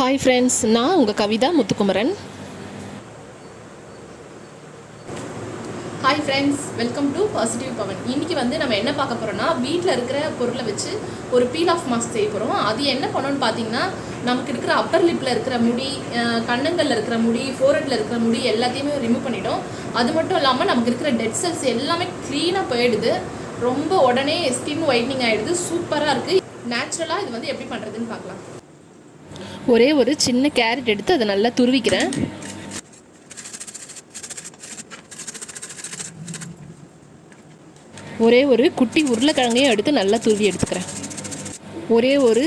Hi friends நான் உங்கள் Kavitha Muthukumaran hi friends welcome to positive Pawan இன்னைக்கு வந்து நம்ம என்ன பார்க்க போகிறோம்னா வீட்டில் இருக்கிற பொருளை வச்சு ஒரு பீல் ஆஃப் மாஸ்க் செய்ய போகிறோம் அது என்ன பண்ணோன்னு பார்த்தீங்கன்னா நமக்கு இருக்கிற அப்பர் லிப்பில் இருக்கிற முடி கண்ணங்களில் இருக்கிற முடி ஃபோரட்டில் இருக்கிற முடி எல்லாத்தையுமே ரிமூவ் பண்ணிட்டோம். அது மட்டும் இல்லாமல் நமக்கு இருக்கிற டெட் செல்ஸ் எல்லாமே க்ளீனாக போயிடுது. ரொம்ப உடனே ஸ்கின் ஒயிட்னிங் ஆகிடுது சூப்பராக இருக்குது நேச்சுரலாக இது வந்து எப்படி பண்ணுறதுன்னு பார்க்கலாம். ஒரே ஒரு சின்ன கேரட் எடுத்து அதை நல்லா துருவிக்கிறேன். ஒரே ஒரு குட்டி உருளைக்கிழங்கையும் எடுத்து நல்லா துருவி எடுத்துக்கிறேன். ஒரே ஒரு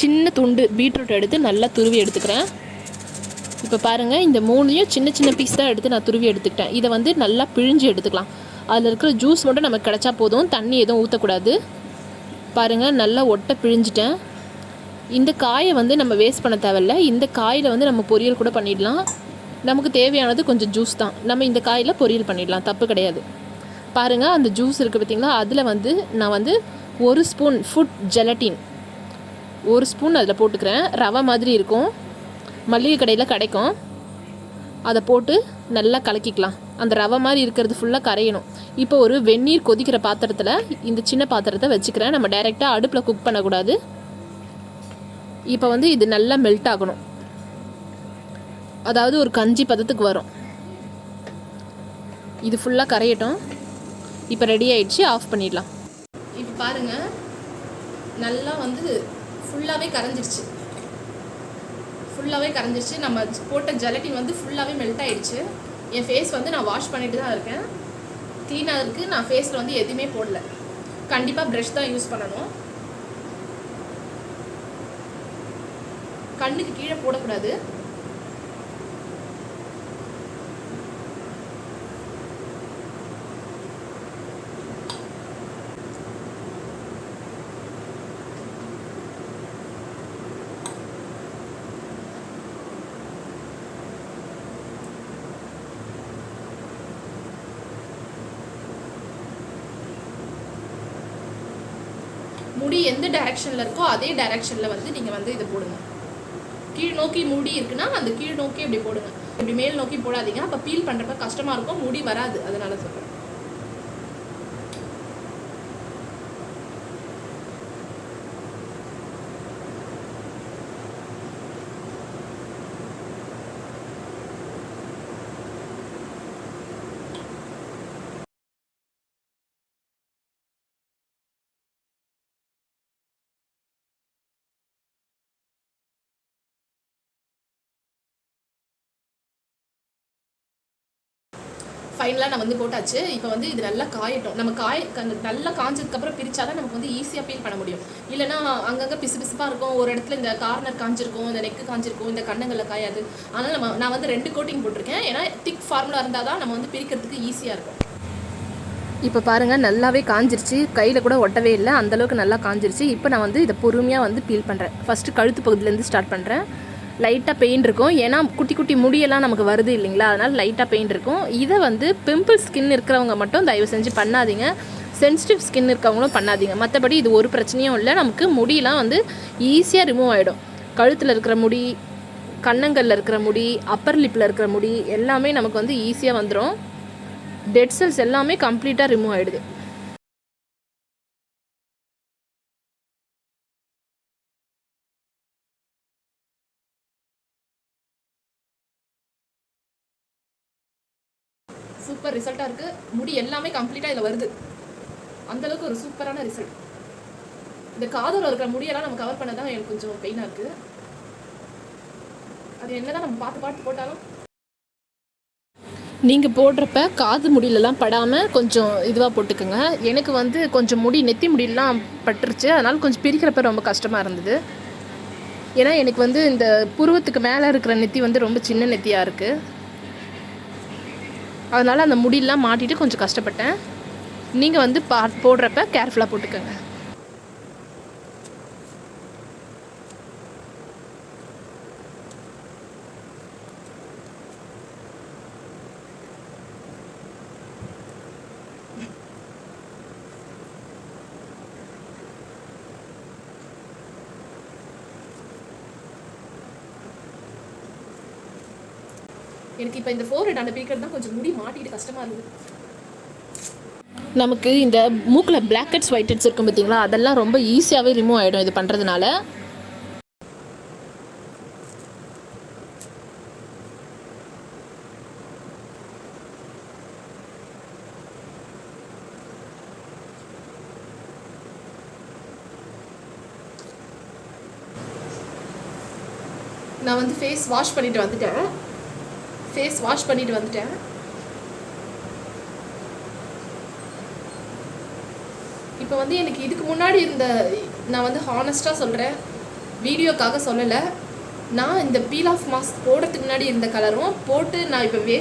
சின்ன துண்டு பீட்ரூட் எடுத்து நல்லா துருவி எடுத்துக்கிறேன். இப்போ பாருங்கள் இந்த மூணையும் சின்ன சின்ன பீஸ் தான் எடுத்து நான் துருவி எடுத்துக்கிட்டேன். இதை வந்து நல்லா பிழிஞ்சு எடுத்துக்கலாம். அதில் இருக்கிற ஜூஸ் மட்டும் நமக்கு கிடைச்சா போதும். தண்ணி எதுவும் ஊற்றக்கூடாது பாருங்கள் நல்லா ஒட்டை பிழிஞ்சிட்டேன். இந்த காயை வந்து நம்ம வேஸ்ட் பண்ண தேவையில்ல. இந்த காயில் வந்து நம்ம பொரியல் கூட பண்ணிடலாம். நமக்கு தேவையானது கொஞ்சம் ஜூஸ் தான். நம்ம இந்த காயில் பொரியல் பண்ணிடலாம். தப்பு கிடையாது. பாருங்கள் அந்த ஜூஸ் இருக்குது பார்த்தீங்களா? அதில் வந்து நான் வந்து ஒரு ஸ்பூன் ஃபுட் ஜெலட்டின் ஒரு ஸ்பூன் அதில் போட்டுக்கிறேன். ரவை மாதிரி இருக்கும். மளிகை கடையில் கிடைக்கும். அதை போட்டு நல்லா கலக்கிக்கலாம். அந்த ரவை மாதிரி இருக்கிறது ஃபுல்லாக கரையணும். இப்போ ஒரு வெந்நீர் கொதிக்கிற பாத்திரத்தில் இந்த சின்ன பாத்திரத்தை வச்சுக்கிறேன். நம்ம டைரெக்டாக அடுப்பில் குக் பண்ணக்கூடாது. இப்போ வந்து இது நல்லா மெல்ட் ஆகணும். அதாவது ஒரு கஞ்சி பதத்துக்கு வரும். இது ஃபுல்லாக கரையட்டும். இப்போ ரெடி ஆயிடுச்சு ஆஃப் பண்ணிடலாம். இப்போ பாருங்க நல்லா வந்து ஃபுல்லாகவே கரைஞ்சிருச்சு. ஃபுல்லாகவே கரைஞ்சிருச்சு. நம்ம போட்ட ஜெலட்டின் வந்து ஃபுல்லாகவே மெல்ட் ஆயிடுச்சு. என் ஃபேஸ் வந்து நான் வாஷ் பண்ணிட்டு தான் இருக்கேன். க்ளீனாக இருக்குது நான் ஃபேஸில் வந்து எதுவுமே போடல. கண்டிப்பாக ப்ரெஷ் தான் யூஸ் பண்ணணும். கண்ணுக்கு கீழே போடக்கூடாது. முடி எந்த டைரக்ஷனில் இருக்கோ அதே டைரக்ஷனில் வந்து நீங்கள் வந்து இதை போடுங்க. கீழ் நோக்கி முடி இருக்குன்னா அந்த கீழ் நோக்கி இப்படி போடுங்க. இப்படி மேல் நோக்கி போடாதீங்க. அப்போ பீல் பண்ணுறப்ப கஷ்டமாக இருக்கும். முடி வராது. அதனால சொல்கிறேன் ஃபைனலாக நான் வந்து போட்டாச்சு. இப்போ வந்து இது நல்லா காயட்டும். நம்ம காய க- நல்லா காஞ்சதுக்கப்புறம் பிரிச்சாதான் நமக்கு வந்து ஈஸியாக பீல் பண்ண முடியும். இல்லைன்னா அங்கங்கே பிசு பிசுப்பாக இருக்கும். ஒரு இடத்துல இந்த கார்னர் காஞ்சிருக்கும் இந்த நெக்கு காஞ்சிருக்கும் இந்த கண்ணங்களில் காயாது. அதனால் நம்ம நான் வந்து ரெண்டு கோட்டிங் போட்டிருக்கேன். ஏன்னா திக் ஃபார்முலா இருந்தால் தான் நம்ம வந்து பிரிக்கிறதுக்கு ஈஸியாக இருக்கும். இப்போ பாருங்கள் நல்லாவே காஞ்சிருச்சு. கையில் கூட ஒட்டவே இல்லை. அந்தளவுக்கு நல்லா காஞ்சிருச்சு. இப்போ நான் வந்து இதை பொறுமையாக வந்து பீல் பண்ணுறேன் ஃபஸ்ட்டு கழுத்து பகுதியிலேருந்து ஸ்டார்ட் பண்ணுறேன் லைட்டாக பெயின் இருக்கும். ஏன்னா குட்டி குட்டி முடியெல்லாம் நமக்கு வருது இல்லைங்களா? அதனால் லைட்டாக பெயின் இருக்கும். இதை வந்து பிம்பிள் ஸ்கின் இருக்கிறவங்க மட்டும் தயவு செஞ்சு பண்ணாதீங்க. சென்சிட்டிவ் ஸ்கின் இருக்கவங்களும் பண்ணாதீங்க. மற்றபடி இது ஒரு பிரச்சனையும் இல்லை. நமக்கு முடியெலாம் வந்து ஈஸியாக ரிமூவ் ஆகிடும் கழுத்தில் இருக்கிற முடி கன்னங்களில் இருக்கிற முடி அப்பர் லிப்பில் இருக்கிற முடி எல்லாமே நமக்கு வந்து ஈஸியாக வந்துடும் டெட் செல்ஸ் எல்லாமே கம்ப்ளீட்டாக ரிமூவ் ஆகிடுது சூப்பர் ரிசல்ட்டாக இருக்குது முடி எல்லாமே கம்ப்ளீட்டாக இதில் வருது. அந்தளவுக்கு ஒரு சூப்பரான ரிசல்ட் இந்த காதோல இருக்கிற முடியெல்லாம் நம்ம கவர் பண்ண தான் எனக்கு கொஞ்சம் பெயினாக இருக்குது அது என்னதான் நம்ம பார்த்து பார்த்து போட்டாலும். நீங்கள் போடுறப்ப காது முடியலலாம் படாமல் கொஞ்சம் இதுவாக போட்டுக்கோங்க. எனக்கு வந்து கொஞ்சம் முடி நெத்தி முடியெல்லாம் பட்டுருச்சு. அதனால் கொஞ்சம் பிரிக்கிறப்ப ரொம்ப கஷ்டமாக இருந்தது. ஏன்னா எனக்கு வந்து இந்த புருவத்துக்கு மேலே இருக்கிற நெத்தி வந்து ரொம்ப சின்ன நெத்தியாக இருக்குது அதனால் அந்த முடியெல்லாம் மாட்டிட்டு கொஞ்சம் கஷ்டப்பட்டேன். நீங்கள் வந்து பா போடுறப்ப கேர்ஃபுல்லாக போட்டுக்கோங்க. எனக்கு இப்போ இந்த ஃபோர் ஹெட் அந்த பிரிக்கிறது தான் கொஞ்சம் முடி மாட்டிட்டு கஷ்டமாக இருக்குது நமக்கு இந்த மூக்கில் பிளாக் ஹெட்ஸ் ஒயிட் ஹெட்ஸ் இருக்கும் பார்த்தீங்களா அதெல்லாம் ரொம்ப ஈஸியாகவே ரிமூவ் ஆகிடும் இது பண்ணுறதுனால நான் வந்து ஃபேஸ் வாஷ் பண்ணிட்டு வந்துட்டேன். ஃபேஸ் வாஷ் பண்ணிட்டு வந்துட்டேன். இப்போ வந்து எனக்கு இதுக்கு முன்னாடி இருந்த நான் வந்து ஹானஸ்ட்டாக சொல்கிறேன் வீடியோக்காக சொல்லலை. நான் இந்த பீல் ஆஃப் மாஸ்க் போடுறதுக்கு முன்னாடி இருந்த கலரும் போட்டு நான் இப்போ வே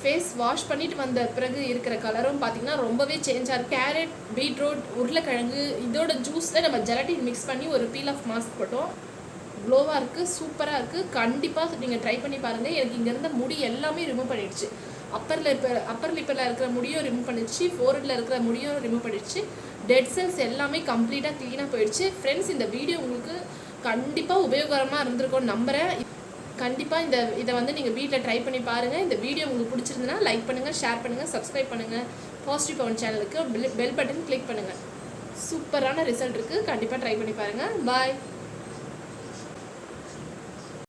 ஃபேஸ் வாஷ் பண்ணிட்டு வந்த பிறகு இருக்கிற கலரும் பார்த்தீங்கன்னா ரொம்பவே சேஞ்ச் ஆகும் கேரட் பீட்ரூட் உருளைக்கிழங்கு இதோட ஜூஸில் நம்ம ஜெலட்டின் மிக்ஸ் பண்ணி ஒரு பீல் ஆஃப் மாஸ்க் போட்டோம். க்ளோவாக இருக்குது சூப்பராக இருக்குது கண்டிப்பாக நீங்கள் ட்ரை பண்ணி பாருங்கள் எனக்கு இங்கேருந்த முடி எல்லாமே ரிமூவ் பண்ணிடுச்சு. அப்பரில் இப்போ அப்பர் லிப்பில் இருக்கிற முடியும் ரிமூவ் பண்ணிடுச்சு. ஃபோர்ஹெட்டில் இருக்கிற முடியும் ரிமூவ் பண்ணிடுச்சு. டெட் செல்ஸ் எல்லாமே கம்ப்ளீட்டாக க்ளீனாக போயிடுச்சு. ஃப்ரெண்ட்ஸ் இந்த வீடியோ உங்களுக்கு கண்டிப்பாக உபயோகரமாக இருந்திருக்கும்னு நம்புகிறேன் கண்டிப்பாக இந்த இதை வந்து நீங்கள் வீட்டில் ட்ரை பண்ணி பாருங்கள் இந்த வீடியோ உங்களுக்கு பிடிச்சிருந்தனா லைக் பண்ணுங்கள் ஷேர் பண்ணுங்கள் சப்ஸ்கிரைப் பண்ணுங்கள் பாசிட்டிவ் பவன் சேனலுக்கு பெல் பட்டன் கிளிக் பண்ணுங்கள் சூப்பரான ரிசல்ட் இருக்குது கண்டிப்பாக ட்ரை பண்ணி பாருங்கள் பாய்